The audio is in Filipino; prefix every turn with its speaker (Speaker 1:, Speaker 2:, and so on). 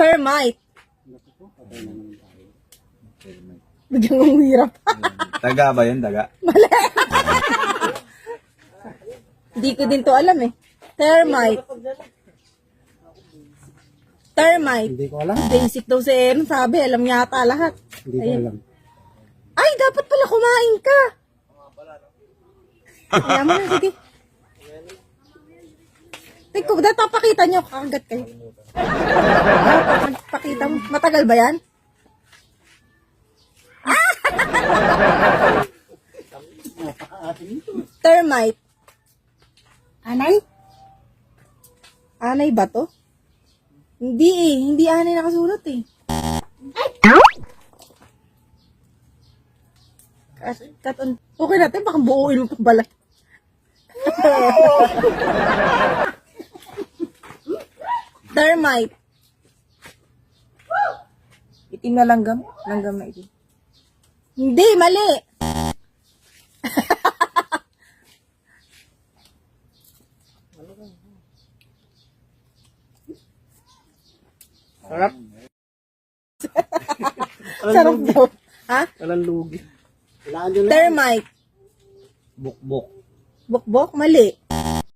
Speaker 1: Termite. Bigyan mong hirap.
Speaker 2: Daga ba yun? Daga?
Speaker 1: Hindi ko din to alam eh. Termite. Termite.
Speaker 3: Hindi ko alam.
Speaker 1: Basic daw si Aaron, sabi. Alam niya ata lahat.
Speaker 3: Hindi ko alam.
Speaker 1: Ay, dapat pala kumain ka. Kaya mo na, sige. Tingko, dahil papakita nyo, kakagat kayo. Pakita mo. Matagal ba yan? Termite. Anay? Anay ba to? Hindi eh. Hindi anay nakasulat eh. Kat, kat on. Okay natin, baka buuin mo pa bala. Termite. Itim na langgam? Langgam na itim. Hindi, mali.
Speaker 3: Sarap.
Speaker 1: Sarap daw. Ha?
Speaker 3: Walang lugi. Lang.
Speaker 1: Termite.
Speaker 3: Bukbok.
Speaker 1: Bukbok, mali.